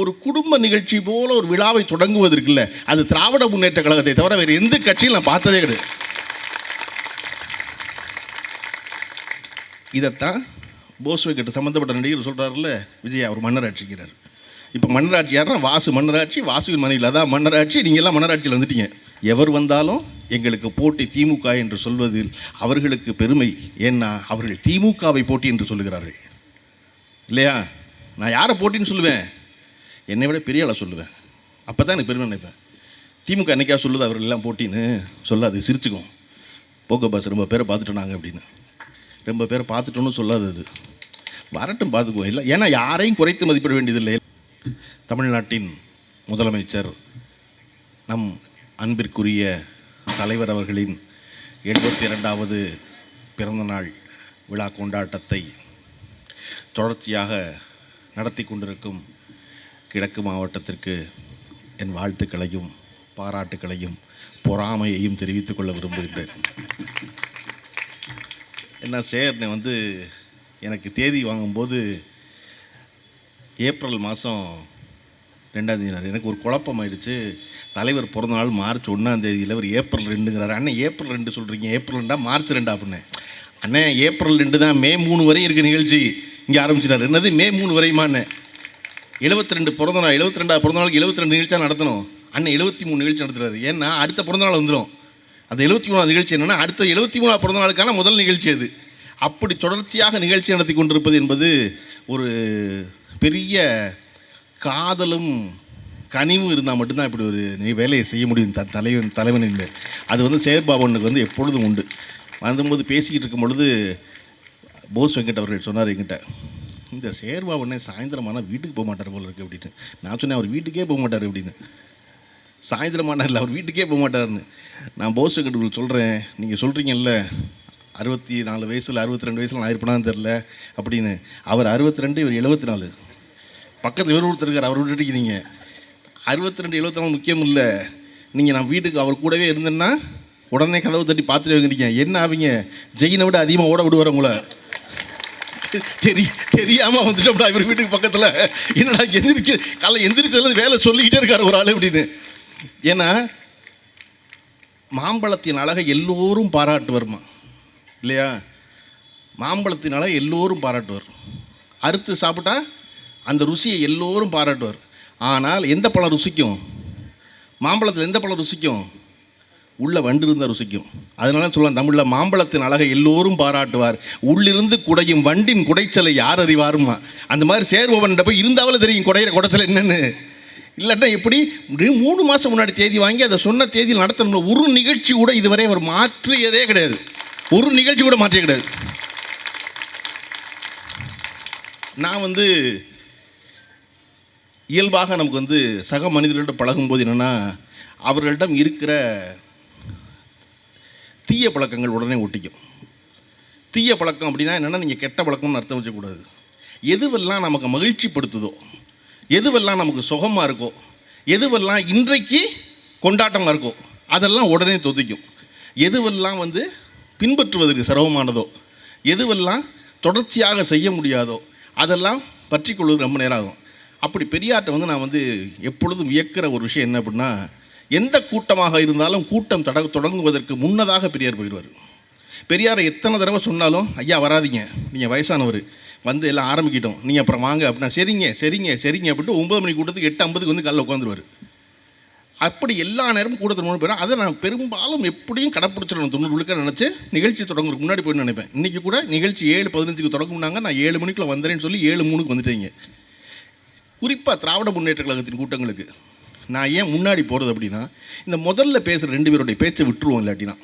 ஒரு குடும்ப நிகழ்ச்சி போல ஒரு விழாவை தொடங்குவதற்கில்ல அது திராவிட முன்னேற்ற கழகத்தை தவிர வேறு எந்த கட்சியும் நான் பார்த்ததே கிடையாது. இதைத்தான் போஸ்வை கிட்ட சம்மந்தப்பட்ட நடிகர் சொல்கிறாருல்ல விஜய் அவர் மன்னராட்சிக்கிறார் இப்போ மன்னராட்சி யாருன்னா வாசு மன்னராட்சி வாசுவின் மனையில் அதான் மன்னராட்சி நீங்கள் எல்லாம் மன்னராட்சியில் வந்துட்டீங்க. எவர் வந்தாலும் எங்களுக்கு போட்டி திமுக என்று சொல்வதில் அவர்களுக்கு பெருமை. ஏன்னா அவர்கள் திமுகவை போட்டி என்று சொல்லுகிறார்கள். இல்லையா? நான் யாரை போட்டின்னு சொல்லுவேன்? என்னை விட பெரிய ஆளாக சொல்லுவேன். அப்போ தான் எனக்கு பெருமை நினைப்பேன். திமுக என்னைக்கா சொல்லுது அவர்கள் எல்லாம் போட்டின்னு சொல்லாது சிரிச்சுக்கும். போக்க பாஸ் ரொம்ப பேரை பார்த்துட்டோம் நாங்கள் அப்படின்னு. ரொம்ப பேரை பார்த்துட்டோன்னு சொல்லாது அது. வரட்டும் பார்த்துக்குவோம். இல்லை ஏன்னா யாரையும் குறைத்து மதிப்பிட வேண்டியதில்லை. தமிழ்நாட்டின் முதலமைச்சர் நம் அன்பிற்குரிய தலைவர் அவர்களின் எழுபத்தி இரண்டாவது பிறந்தநாள் விழா கொண்டாட்டத்தை தொடர்ச்சியாக நடத்தி கொண்டிருக்கும் கிழக்கு மாவட்டத்திற்கு என் வாழ்த்துக்களையும் பாராட்டுக்களையும் பொறாமையையும் தெரிவித்துக் கொள்ள விரும்புகின்றேன். என்ன சேர்னே வந்து எனக்கு தேதி வாங்கும்போது ஏப்ரல் மாதம் ரெண்டாம் தேதி. எனக்கு ஒரு குழப்பம் ஆயிடுச்சு. தலைவர் பிறந்த நாள் மார்ச் ஒன்றாம் தேதியில் அவர் ஏப்ரல் ரெண்டுங்கிறாரு. அண்ணன் ஏப்ரல் ரெண்டு சொல்கிறீங்க ஏப்ரல் ரெண்டா மார்ச் ரெண்டா அப்படின்னு. அண்ணே ஏப்ரல் ரெண்டு தான் மே மூணு வரையும் இருக்க நிகழ்ச்சி. இங்கே ஆரம்பிச்சிட்டார். என்னது மே மூணு வரையுமாண்ணே எழுபத்தி ரெண்டு பிறந்த நாள் எழுபத்தி ரெண்டா பிறந்த நாளுக்கு எழுபத்தி ரெண்டு நிகழ்ச்சியாக நடத்தணும். அண்ணன் எழுபத்தி மூணு நிகழ்ச்சி நடத்துறாரு. ஏன்னா அடுத்த பிறந்த நாள் வந்துடும் அந்த எழுபத்தி மூணாவது நிகழ்ச்சி என்னென்னா அடுத்த எழுபத்தி மூணாவது பிறந்த நாளுக்கான முதல் நிகழ்ச்சி அது. அப்படி தொடர்ச்சியாக நிகழ்ச்சி நடத்தி கொண்டிருப்பது என்பது ஒரு பெரிய காதலும் கனிவும் இருந்தால் மட்டும்தான் இப்படி ஒரு வேலையை செய்ய முடியும் த தலைவன் தலைவனில் அது வந்து சேர்பாபனுக்கு வந்து எப்பொழுதும் உண்டு. வந்தபோது பேசிக்கிட்டு இருக்கும் பொழுது போஸ் வெங்கட் அவர்கள் சொன்னார் என்கிட்ட இந்த சேர்வா உடனே ஆனால் வீட்டுக்கு போக மாட்டார் போல இருக்கு அப்படின்னு நான் சொன்னேன் அவர் வீட்டுக்கே போக மாட்டார் அப்படின்னு. சாயந்தரமான இல்லை அவர் வீட்டுக்கே போக மாட்டார்னு. நான் போஸ் வெங்கட் சொல்கிறேன் நீங்கள் சொல்கிறீங்கல்ல அறுபத்தி நாலு வயசில் அறுபத்தி ரெண்டு வயசில் நான் இருப்பேனான்னு தெரில அப்படின்னு. அவர் அறுபத்தி ரெண்டு இவர் எழுபத்தி நாலு. பக்கத்தில் இவர் ஒருத்தர் இருக்கார் அவர் விட்டுட்டு நீங்கள் அறுபத்தி ரெண்டு எழுபத்தி நாலு முக்கியம் இல்லை. நீங்கள் நான் வீட்டுக்கு அவர் கூடவே இருந்தேன்னா உடனே கதவு தட்டி பார்த்துட்டு வைக்கிறீங்க என்ன ஆவீங்க? ஜெயினை விட அதிகமாக ஓட விடுவார் உங்களை. தெரி தெரியாமல் வந்துட்டோம்டா இவர் வீட்டுக்கு பக்கத்தில் என்னடா எந்திரிக்க காலை எந்திரிச்சதுல வேலை சொல்லிக்கிட்டே இருக்கார் ஒரு ஆள் அப்படின்னு ஏன்னா மாம்பழத்தின் அழகை எல்லோரும் பாராட்டுவருமா. இல்லையா? மாம்பழத்தின் அழகை எல்லோரும் பாராட்டுவார். அறுத்து சாப்பிட்டா அந்த ருசியை எல்லோரும் பாராட்டுவார். ஆனால் எந்த பழம் ருசிக்கும்? மாம்பழத்தில் எந்த பழம் ருசிக்கும்? உள்ள வண்டு இருந்தால் ருசிக்கும். அதனால சொல்லலாம் தமிழில் மாம்பழத்தின் அழகை எல்லோரும் பாராட்டுவார். உள்ளிருந்து குடையும் வண்டின் குடைச்சலை யார் அறிவாருமா? அந்த மாதிரி சேர்பவன் போய் இருந்தாலும் தெரியும் குடையிற குடைச்சல் என்னென்னு. இல்லாட்டா எப்படி? மூணு மாதம் முன்னாடி தேதி வாங்கி அதை சொன்ன தேதியில் நடத்தணும் ஒரு நிகழ்ச்சி கூட இதுவரை அவர் மாற்றியதே கிடையாது. ஒரு நிகழ்ச்சி கூட மாற்றிய கிடையாது. நான் வந்து இயல்பாக நமக்கு வந்து சக மனிதர்கள்ட்ட பழகும்போது என்னென்னா அவர்களிடம் இருக்கிற தீய பழக்கங்கள் உடனே ஒட்டிக்கும். தீய பழக்கம் அப்படின்னா என்னென்னா நீங்கள் கெட்ட பழக்கம்னு அர்த்தம் வச்சக்கூடாது எதுவெல்லாம் நமக்கு மகிழ்ச்சிப்படுத்துதோ எதுவெல்லாம் நமக்கு சுகமாக இருக்கோ எதுவெல்லாம் இன்றைக்கு கொண்டாட்டமாக இருக்கோ அதெல்லாம் உடனே தொதிக்கும். எதுவெல்லாம் வந்து பின்பற்றுவதற்கு சிரமமானதோ எதுவெல்லாம் தொடர்ச்சியாக செய்ய முடியாதோ அதெல்லாம் பற்றிக்கொள்வது ரொம்ப நேரம் ஆகும். அப்படி பெரியார்கிட்ட வந்து நான் வந்து எப்பொழுதும் வியக்கிற ஒரு விஷயம் என்ன அப்படின்னா எந்த கூட்டமாக இருந்தாலும் கூட்டம் தட தொடங்குவதற்கு முன்னதாக பெரியார் போயிடுவார். பெரியாரை எத்தனை தடவை சொன்னாலும் ஐயா வராதீங்க. நீங்கள் வயசானவர். வந்து எல்லாம் ஆரம்பிக்கிட்டோம். நீங்கள் அப்புறம் வாங்க அப்படின்னா சரிங்க சரிங்க சரிங்க அப்படின்ட்டு ஒம்பது மணி கூட்டத்துக்கு எட்டு ஐம்பதுக்கு வந்து காலைல உட்காந்துருவார். அப்படி எல்லா நேரமும் கூட்டத்தில் மூணு பேரும் அதை நான் பெரும்பாலும் எப்படியும் கடைப்பிடிச்சிடணும். தொண்ணூறு விழுக்க நினச்சி நிகழ்ச்சி தொடங்குறதுக்கு முன்னாடி போய் நினைப்பேன். இன்றைக்கி கூட நிகழ்ச்சி ஏழு பதினஞ்சுக்கு தொடங்குனாங்க. நான் ஏழு மணிக்குள்ளே வந்துறேன்னு சொல்லி ஏழு மூணுக்கு வந்துட்டீங்க. குறிப்பாக திராவிட முன்னேற்ற கழகத்தின் கூட்டங்களுக்கு. நான் ஏன் முன்னாடி போகிறது அப்படின்னா இந்த முதல்ல பேசுகிற ரெண்டு பேருடைய பேச்சை விட்டுருவோம் இல்லாட்டினா.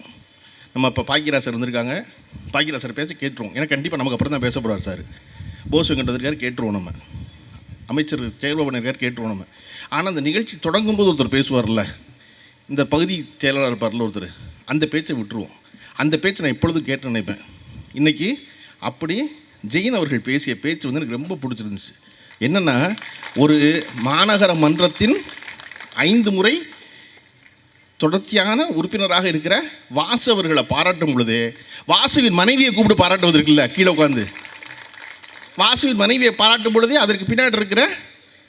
நம்ம இப்போ பாக்கியராசர் வந்திருக்காங்க. பாக்கியராசர் பேச்சை கேட்டுருவோம். ஏன்னா கண்டிப்பாக நமக்கு அப்புறம் தான் பேச போகிறார் சார். போஸ் இருக்கார் கேட்டுருவோம் நம்ம. அமைச்சர் செயல்பவன் இருக்கார் கேட்டுருவோம் நம்ம. ஆனால் அந்த நிகழ்ச்சி தொடங்கும் போது ஒருத்தர் பேசுவார்ல. இந்த பகுதி செயலாளர் இருப்பார்ல ஒருத்தர். அந்த பேச்சை விட்டுருவோம். அந்த பேச்சை நான் எப்பொழுதும் கேட்டு நினைப்பேன். இன்றைக்கி அப்படி ஜெயின் அவர்கள் பேசிய பேச்சு வந்து எனக்கு ரொம்ப பிடிச்சிருந்துச்சு. என்னென்னா ஒரு மாநகர மன்றத்தின் ஐந்து முறை தொடர்ச்சியான உறுப்பினராக இருக்கிற வாசு அவர்களை பாராட்டும் பொழுது வாசுவின் மனைவியை கூப்பிட்டு பாராட்டுவது இருக்குல்ல கீழே உட்காந்து வாசுவின் மனைவியை பாராட்டும் பொழுதே அதற்கு பின்னாடி இருக்கிற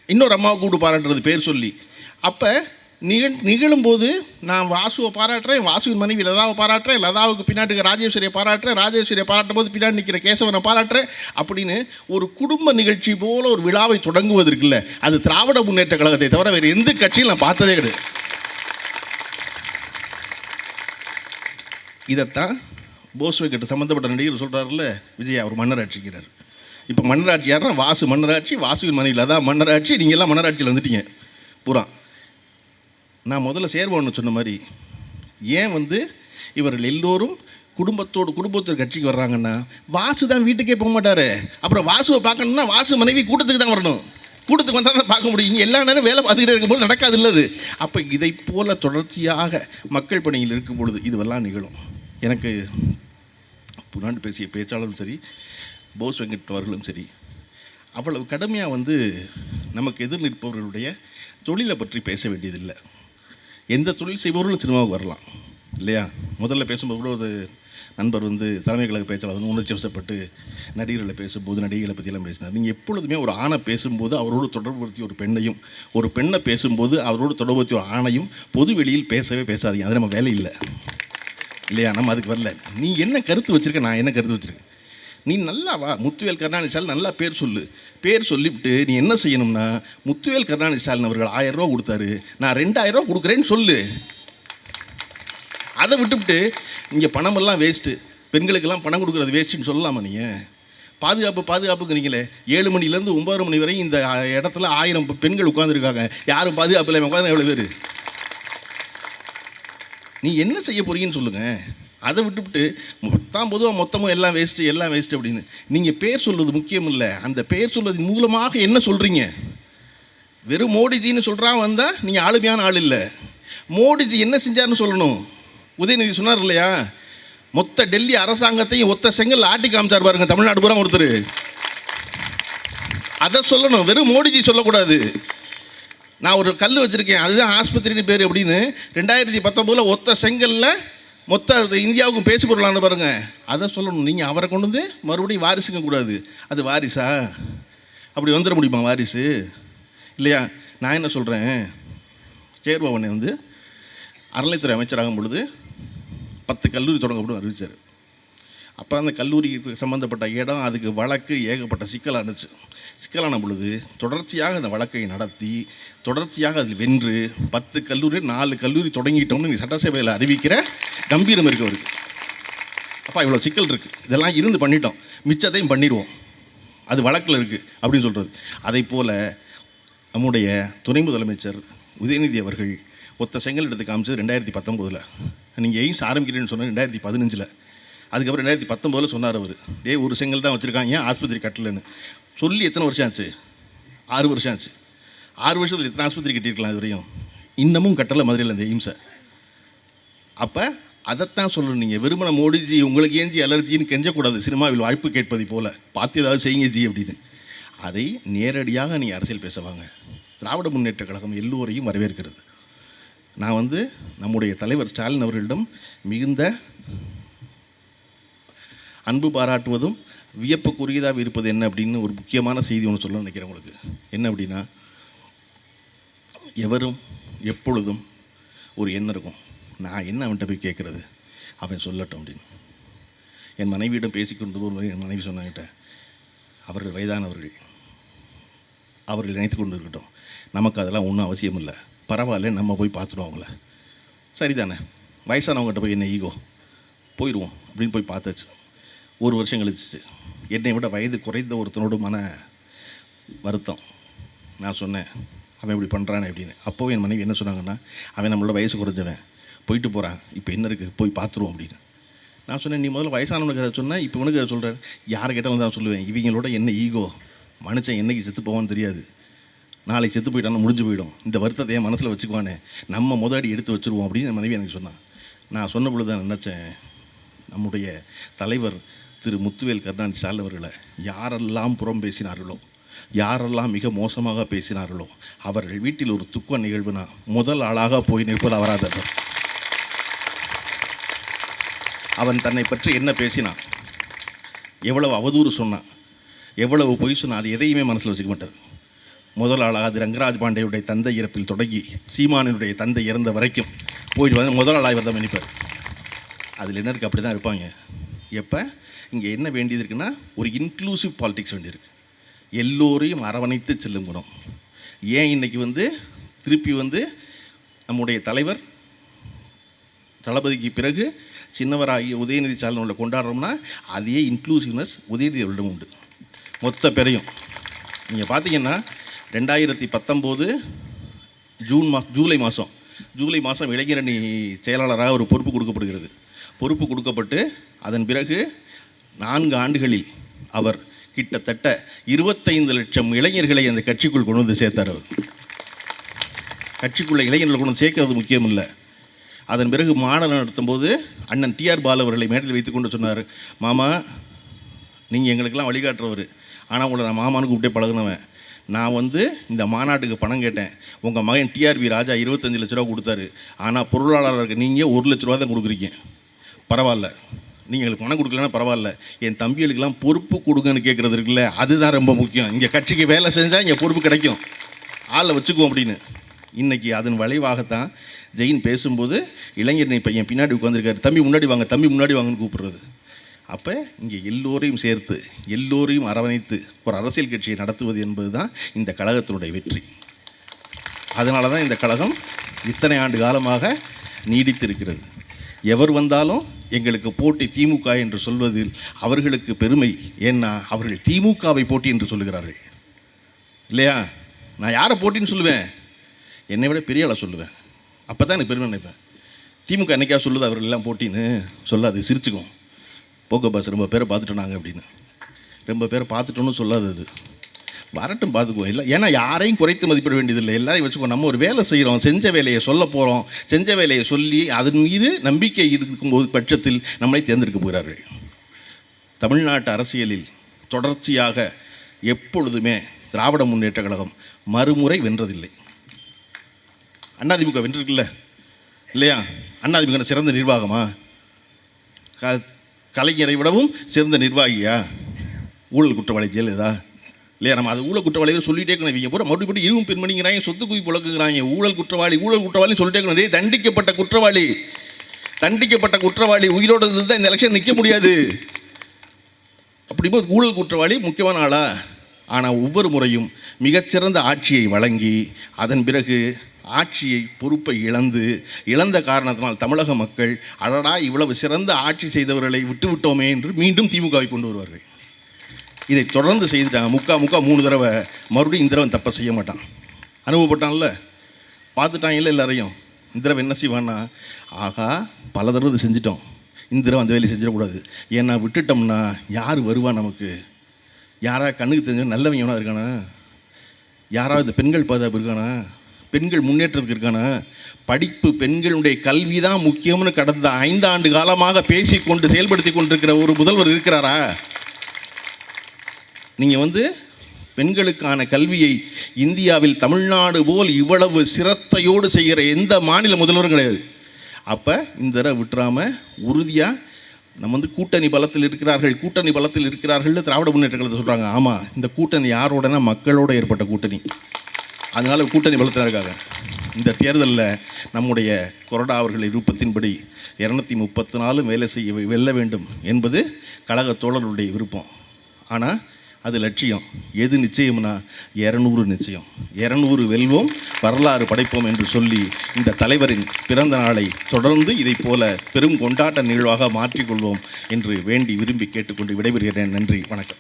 இன்னொரு அம்மாவை கூப்பிட்டு பாராட்டுறது பேர் சொல்லி. அப்போ நிகழ் நிகழும்போது நான் வாசுவை பாராட்டுறேன் வாசுவின் மனைவி லதாவை பாராட்டுறேன் லதாவுக்கு பின்னாடி இருக்க ராஜேஸ்வரியை பாராட்டுறேன் ராஜேஸ்வரியை பாராட்டும் போது பின்னாடி நிற்கிற கேசவனை பாராட்டுறேன் அப்படின்னு ஒரு குடும்ப நிகழ்ச்சி போல ஒரு விழாவை தொடங்குவது இருக்குல்ல அது திராவிட முன்னேற்ற கழகத்தை தவிர வேறு எந்த கட்சியும் நான் பார்த்ததே கிடையாது. இதைத்தான் போஸ்வே கிட்ட சம்மந்தப்பட்ட நடிகர் சொல்கிறாருல்ல விஜய் அவர் மன்னராட்சிக்கிறார் இப்போ மன்னராட்சி யாருன்னா வாசு மன்னராட்சி வாசுவின் மனைவி லதா மன்னராட்சி நீங்கள் எல்லாம் மன்னராட்சியில் வந்துட்டீங்க பூரா. நான் முதல்ல சேர்வோன்னு சொன்ன மாதிரி ஏன் வந்து இவர்கள் எல்லோரும் குடும்பத்தோடு குடும்பத்தோட கட்சிக்கு வர்றாங்கன்னா வாசு தான் வீட்டுக்கே போக மாட்டாரு. அப்புறம் வாசுவை பார்க்கணும்னா வாசு மனைவி கூட்டத்துக்கு தான் வரணும். கூட்டத்துக்கு வந்தால் தான் பார்க்க முடியும். எல்லா நேரம் வேலை பார்த்துக்கிட்டே இருக்கும்போது நடக்காது இல்லது அப்போ இதை போல தொடர்ச்சியாக மக்கள் பணியில் இருக்கும் பொழுது இதுவெல்லாம் நிகழும். எனக்கு புனாண்டு பேசிய பேச்சாளரும் சரி போஸ் வெங்கட் அவர்களும் சரி அவ்வளவு கடுமையாக வந்து நமக்கு எதிர் நிற்பவர்களுடைய தொழிலை பற்றி பேச வேண்டியதில்லை. எந்த தொழில் செய்பவர்களும் சினிமாவுக்கு வரலாம் இல்லையா? முதல்ல பேசும்போது கூட ஒரு நண்பர் வந்து தலைமை கழக பேச்சாளர் வந்து உணர்ச்சி வசப்பட்டு நடிகர்களை பேசும்போது நடிகைகளை பற்றியெல்லாம் பேசினார். நீங்கள் எப்பொழுதுமே ஒரு ஆணை பேசும்போது அவரோடு தொடர்புபடுத்தி ஒரு பெண்ணையும் ஒரு பெண்ணை பேசும்போது அவரோடு தொடர்புபடுத்தி ஒரு ஆணையும் பொது வெளியில் பேசவே பேசாதீங்க. அது நம்ம வேலை இல்லை இல்லையா? நம்ம அதுக்கு வரல. நீ என்ன கருத்து வச்சுருக்க? நான் என்ன கருத்து வச்சுருக்கேன்? நீ நல்லா வா முத்துவேல் கருணாநிதி ஸ்டாலின் நல்லா பேர் சொல்லு. பேர் சொல்லிவிட்டு நீ என்ன செய்யணும்னா முத்துவேல் கருணாநிதி ஸ்டாலின் அவர்கள் ஆயிரம் ரூபா கொடுத்தாரு. நான் ரெண்டாயிரம் ரூபா கொடுக்குறேன்னு சொல்லு. அதை விட்டுவிட்டு இங்கே பணமெல்லாம் வேஸ்ட்டு பெண்களுக்கெல்லாம் பணம் கொடுக்குறது வேஸ்ட்டுன்னு சொல்லலாமா நீங்கள் பாதுகாப்பு பாதுகாப்புங்கிறீங்களே. ஏழு மணிலேருந்து ஒம்பது மணி வரை இந்த இடத்துல ஆயிரம் பெண்கள் உட்காந்துருக்காங்க யாரும் பாதுகாப்பு இல்லாமல் உட்காந்து எவ்வளோ பேர்? நீ என்ன செய்ய போறீங்கன்னு சொல்லுங்கள் அதை விட்டுவிட்டு மொத்தம் பொதுவாக மொத்தமும் எல்லாம் வேஸ்ட்டு எல்லாம் வேஸ்ட்டு அப்படின்னு. நீங்கள் பேர் சொல்வது முக்கியம் இல்லை. அந்த பேர் சொல்வதன் மூலமாக என்ன சொல்கிறீங்க வெறும் மோடிஜின்னு சொல்கிறான் வந்தால் நீங்கள் ஆளுமையான ஆள் இல்லை. மோடிஜி என்ன செஞ்சாருன்னு சொல்லணும்? உதயநிதி சொன்னார் இல்லையா? மொத்த டெல்லி அரசாங்கத்தையும் ஒத்த செங்கல் ஆட்டி காமிச்சார் பாருங்க தமிழ்நாடு பூரா ஒருத்தர். அதை சொல்லணும். வெறும் மோடிஜி சொல்லக்கூடாது. நான் ஒரு கல் வச்சுருக்கேன். அதுதான் ஆஸ்பத்திரின்னு பேர் அப்படின்னு ரெண்டாயிரத்தி பத்தொம்போதில் ஒத்த செங்கலில் மொத்த இந்தியாவுக்கும் பேசி பொருளான பாருங்க. அதை சொல்லணும். நீங்கள் அவரை கொண்டு வந்து மறுபடியும் வாரிசுங்க கூடாது. அது வாரிசா? அப்படி வந்துட முடியுமா வாரிசு? இல்லையா? நான் என்ன சொல்கிறேன் சேர்பவனை வந்து அறநிலைத்துறை அமைச்சராகும் பொழுது பத்து கல்லூரி தொடங்கப்படும் அறிவிச்சார். அப்போ அந்த கல்லூரிக்கு சம்மந்தப்பட்ட இடம் அதுக்கு வழக்கு ஏகப்பட்ட சிக்கலானுச்சு சிக்கலான பொழுது தொடர்ச்சியாக அந்த வழக்கை நடத்தி தொடர்ச்சியாக அதில் வென்று பத்து கல்லூரி நாலு கல்லூரி தொடங்கிட்டோம்னு நீ சட்டசபையில் அறிவிக்கிற கம்பீரம் இருக்கு அவருக்கு. அப்பா இவ்வளோ சிக்கல் இருக்குது இதெல்லாம் இருந்து பண்ணிட்டோம். மிச்சத்தையும் பண்ணிடுவோம் அது வழக்கில் இருக்குது அப்படின்னு சொல்கிறது அதே போல் நம்முடைய துணை முதலமைச்சர் உதயநிதி அவர்கள் ஒத்த செங்கல் எடுத்து காமிச்சது ரெண்டாயிரத்தி பத்தொம்போதில் நீங்கள் எய்ம்ஸ் ஆரம்பிக்கிறேன்னு சொன்னால் ரெண்டாயிரத்தி பதினஞ்சில். அதுக்கப்புறம் ரெண்டாயிரத்தி பத்தொம்போதில் சொன்னார் அவர். டே ஒரு செங்கல் தான் வச்சுருக்காங்க. ஏன் ஆஸ்பத்திரி கட்டலன்னு? சொல்லி எத்தனை வருஷம் ஆச்சு? ஆறு வருஷம் ஆச்சு. ஆறு வருஷத்தில் எத்தனை ஆஸ்பத்திரி கட்டியிருக்கலாம் இது வரையும் இன்னமும் கட்டலை மதுரையில் அந்த இம்சை அப்போ அதைத்தான் சொல்லணும். நீங்கள் வெறுமன மோடிஜி உங்களுக்கு ஏஞ்சி அலர்ஜின்னு கெஞ்சக்கூடாது. சினிமாவில் வாய்ப்பு கேட்பதை போல். பார்த்து ஏதாவது செய்யுங்க ஜி அப்படின்னு. அதை நேரடியாக நீ அரசியல் பேசுவாங்க திராவிட முன்னேற்ற கழகம் எல்லோரையும் வரவேற்கிறது. நான் வந்து நம்முடைய தலைவர் ஸ்டாலின் அவர்களிடம் மிகுந்த அன்பு பாராட்டுவதும் வியப்புக்குரியதாக இருப்பது என்ன அப்படின்னு ஒரு முக்கியமான செய்தி ஒன்று சொல்ல நினைக்கிறேன் உங்களுக்கு. என்ன அப்படின்னா எவரும் எப்பொழுதும் ஒரு எண்ணம் இருக்கும். நான் என்ன அவன்கிட்ட போய் கேட்குறது? அவன் சொல்லட்டும் அப்படின்னு. என் மனைவியிடம் பேசிக்கொண்டு ஒரு என் மனைவி சொன்னாங்கிட்ட அவர்கள் வயதானவர்கள். அவர்கள் நினைத்து கொண்டு இருக்கட்டும். நமக்கு அதெல்லாம் ஒன்றும் அவசியம் இல்லை. பரவாயில்ல நம்ம போய் பார்த்துடுவோம் அவங்கள. சரிதானே. வயசானவங்ககிட்ட போய் என்ன ஈகோ போயிடுவோம் அப்படின்னு போய் பார்த்தாச்சு. ஒரு வருஷம் கழிச்சிச்சு என்னை விட வயது குறைந்த ஒருத்தனோட மன வருத்தம். நான் சொன்னேன் அவன் இப்படி பண்ணுறானே அப்படின்னு. அப்போவும் என் மனைவி என்ன சொன்னாங்கன்னா அவன் நம்மளோட வயசு குறைஞ்சவன். போயிட்டு போகிறான் இப்போ என்ன இருக்குது போய் பார்த்துருவோம் அப்படின்னு. நான் சொன்னேன் நீ முதல்ல வயசானவனுக்கு அதை சொன்னேன் இப்போ உனக்கு அதை சொல்கிறேன் யார் கேட்டாலும் தான் சொல்லுவேன். இவங்களோட என்ன ஈகோ? மனுஷன் என்னைக்கு செத்து போவான்னு தெரியாது. நாளைக்கு செத்து போயிட்டாலும் முடிஞ்சு போயிடும். இந்த வருத்தத்தை என் மனசில் வச்சுக்குவானே. நம்ம முதடி எடுத்து வச்சுருவோம் அப்படின்னு என் மனைவி எனக்கு சொன்னான். நான் சொன்ன பொழுது தான் நினச்சேன் நம்முடைய தலைவர் திரு முத்துவேல் கருணாநிதி ஸ்டாலின் அவர்களை யாரெல்லாம் புறம் பேசினார்களோ யாரெல்லாம் மிக மோசமாக பேசினார்களோ அவர்கள் வீட்டில் ஒரு துக்க நிகழ்வுனா முதல் ஆளாக போய் நிற்பது அவராதவர் அவன் தன்னை பற்றி என்ன பேசினான்? எவ்வளவு அவதூறு சொன்னான்? எவ்வளவு பொய் சொன்னான்? அது எதையுமே மனசில் வச்சுக்க மாட்டார். முதல் ஆளாக அது ரங்கராஜ் பாண்டேயுடைய தந்தை இறப்பில் தொடங்கி சீமானினுடைய தந்தை இறந்த வரைக்கும் போயிட்டு வந்து முதல் ஆளாக இவர் தான் நினைப்பார் அதில் என்ன இருக்குது அப்படி தான் இருப்பாங்க. எப்போ? இங்கே என்ன வேண்டியது இருக்குன்னா ஒரு இன்க்ளூசிவ் பாலிடிக்ஸ் வேண்டியிருக்கு. எல்லோரையும் அரவணைத்து செல்லும் குணம். ஏன் இன்றைக்கி வந்து திருப்பி வந்து நம்முடைய தலைவர் தளபதிக்கு பிறகு சின்னவராகிய உதயநிதி ஸ்டாலினோட கொண்டாடுறோம்னா அதே இன்க்ளூசிவ்னஸ் உதயநிதி உண்டு. மொத்த பேரையும். நீங்கள் பார்த்தீங்கன்னா ரெண்டாயிரத்தி பத்தொம்போது ஜூன் மா ஜூலை மாதம் ஜூலை மாதம் இளைஞரணி செயலாளராக ஒரு பொறுப்பு கொடுக்கப்படுகிறது. பொறுப்பு கொடுக்கப்பட்டு அதன் பிறகு நான்கு ஆண்டுகளில் அவர் கிட்டத்தட்ட இருபத்தைந்து லட்சம் இளைஞர்களை அந்த கட்சிக்குள் கொண்டு வந்து சேர்த்தார் அவர். கட்சிக்குள்ள இளைஞர்களை கொண்டு சேர்க்கிறது முக்கியம் இல்லை அதன் பிறகு மாடல் நடத்தும்போது அண்ணன் டிஆர் பால் அவர்களை மேடையில் வைத்துக்கொண்டு சொன்னார் மாமா நீங்கள் எங்களுக்கெல்லாம் வழிகாட்டுறவர். ஆனால் உங்களை நான் மாமான்னு கூப்பிட்டே பழகுனவன். நான் வந்து இந்த மாநாட்டுக்கு பணம் கேட்டேன். உங்கள் மகன் டிஆர்பி ராஜா இருபத்தஞ்சு லட்ச ரூபா கொடுத்தாரு. ஆனால் பொருளாளருக்கு நீங்கள் ஒரு லட்ச ரூபா தான் கொடுக்குறீங்க. பரவாயில்ல. நீங்கள் எங்களுக்கு பணம் கொடுக்கலன்னா பரவாயில்ல. என் தம்பிகளுக்கெல்லாம் பொறுப்பு கொடுங்கன்னு கேட்குறது இருக்குல்ல அதுதான் ரொம்ப முக்கியம். இங்கே கட்சிக்கு வேலை செஞ்சால் இங்கே பொறுப்பு கிடைக்கும். ஆளை வச்சுக்குவோம் அப்படின்னு. இன்றைக்கி அதன் விளைவாகத்தான் ஜெயின் பேசும்போது இளைஞர் இப்போ என் பின்னாடி உட்காந்துருக்காரு தம்பி முன்னாடி வாங்க தம்பி முன்னாடி வாங்கன்னு கூப்பிடுறது. அப்போ இங்கே எல்லோரையும் சேர்த்து எல்லோரையும் அரவணைத்து ஒரு அரசியல் கட்சியை நடத்துவது என்பது தான் இந்த கழகத்தினுடைய வெற்றி. அதனால தான் இந்த கழகம் இத்தனை ஆண்டு காலமாக நீடித்திருக்கிறது. எவர் வந்தாலும் எங்களுக்கு போட்டி திமுக என்று சொல்வதில் அவர்களுக்கு பெருமை. ஏன்னா அவர்கள் திமுகவை போட்டி என்று சொல்லுகிறார்கள். இல்லையா? நான் யாரை போட்டின்னு சொல்லுவேன்? என்னை விட பெரிய ஆளை சொல்லுவேன். அப்போ தான் எனக்கு பெருமை நினைப்பேன். திமுக என்னைக்கா சொல்லுது அவர்கள் எல்லாம் போட்டின்னு? சொல்லாது சிரிச்சுக்கும் போக்க பஸ் ரொம்ப பேரை பார்த்துட்டோம் நாங்கள் அப்படின்னு. ரொம்ப பேரை பார்த்துட்டோன்னு சொல்லாது அது. வரட்டும் பார்த்துக்குவோம் இல்லை ஏன்னா யாரையும் குறைத்து மதிப்பிட வேண்டியதில்லை. எல்லாரையும் வச்சுக்கோ நம்ம ஒரு வேலை செய்கிறோம் செஞ்ச வேலையை சொல்ல போகிறோம் செஞ்ச வேலையை சொல்லி அதன் மீது நம்பிக்கை இருக்கும்போது பட்சத்தில் நம்மளை தேர்ந்தெடுக்க போகிறார்கள். தமிழ்நாட்டு அரசியலில் தொடர்ச்சியாக எப்பொழுதுமே திராவிட முன்னேற்ற கழகம் மறுமுறை வென்றதில்லை. அண்ணாதிமுக வென்றிருக்குல்ல? இல்லையா? அண்ணாதிமுக சிறந்த நிர்வாகமா? க கலைஞரை விடவும் சிறந்த நிர்வாகியா? ஊழல் குற்றவாளி ஜெயலலிதா? இல்லையா? நம்ம அது ஊழல் குற்றவாளிகள் சொல்லிட்டே இருக்கணும். இவங்க பூரா மறுபடியும் மறுபடியும் இருவும் பெண்மணிங்கிறாங்க சொத்து குவி புழக்குங்கிறாங்க ஊழல் குற்றவாளி ஊழல் குற்றவாளி சொல்லிட்டே இருக்கணும். இதே தண்டிக்கப்பட்ட குற்றவாளி. தண்டிக்கப்பட்ட குற்றவாளி உயிரோடு இருந்தால் இந்த எலெக்ஷன் நிற்க முடியாது. அப்படிப்போது ஊழல் குற்றவாளி முக்கியமான ஆளா? ஆனால் ஒவ்வொரு முறையும் மிகச்சிறந்த ஆட்சியை வழங்கி அதன் பிறகு ஆட்சியை பொறுப்பை இழந்து இழந்த காரணத்தினால் தமிழக மக்கள் அடடா இவ்வளவு சிறந்த ஆட்சி செய்தவர்களை விட்டுவிட்டோமே என்று மீண்டும் திமுகவை கொண்டு வருவார்கள். இதை தொடர்ந்து செய்துட்டாங்க. முக்கா முக்கா மூணு தடவை மறுபடியும் இந்த தடவை தப்பை செய்ய மாட்டான். அனுபவப்பட்டான்ல? பார்த்துட்டாங்கல்ல எல்லாரையும். இந்த தடவை என்ன செய்வான்னா ஆகா பல தடவை இதை செஞ்சிட்டோம். இந்த தடவை அந்த வேலையை செஞ்சிடக்கூடாது. ஏன்னா விட்டுட்டோம்னா யார் வருவா நமக்கு? யாரா கண்ணுக்கு தெரிஞ்ச நல்லவன் எவனா இருக்கானா? யாராவது பெண்கள் பாதுகாப்பு இருக்கானா? பெண்கள் முன்னேற்றத்துக்கு இருக்கானா? படிப்பு பெண்களுடைய கல்வி தான் முக்கியம்னு கடந்த ஐந்தாண்டு காலமாக பேசிக்கொண்டு செயல்படுத்தி கொண்டிருக்கிற ஒரு முதல்வர் இருக்கிறாரா? நீங்கள் வந்து பெண்களுக்கான கல்வியை இந்தியாவில் தமிழ்நாடு போல் இவ்வளவு சிரத்தையோடு செய்கிற எந்த மாநில முதல்வரும் கிடையாது. அப்போ இந்த தடவை விட்டுறாமல் உறுதியாக நம்ம வந்து கூட்டணி பலத்தில் இருக்கிறார்கள் கூட்டணி பலத்தில் இருக்கிறார்கள் திராவிட முன்னேற்ற கழகத்தை சொல்கிறாங்க ஆமாம் இந்த கூட்டணி யாரோடனா மக்களோடு ஏற்பட்ட கூட்டணி. அதனால் கூட்டணி பலத்தில் இருக்காங்க. இந்த தேர்தலில் நம்முடைய கொரடா அவர்கள் விருப்பத்தின்படி இரநூத்தி முப்பத்தி நாலு வேலை செய்ய வெல்ல வேண்டும் என்பது கழக தோழர்களுடைய விருப்பம். ஆனால் அது லட்சியம். எது நிச்சயம்னா? இரநூறு நிச்சயம். இரநூறு வெல்வோம் வரலாறு படைப்போம் என்று சொல்லி இந்த தலைவரின் பிறந்த நாளை தொடர்ந்து இதைப் போல பெரும் கொண்டாட்ட நிகழ்வாக மாற்றிக்கொள்வோம் என்று வேண்டி விரும்பி கேட்டுக்கொண்டு விடைபெறுகிறேன். நன்றி வணக்கம்.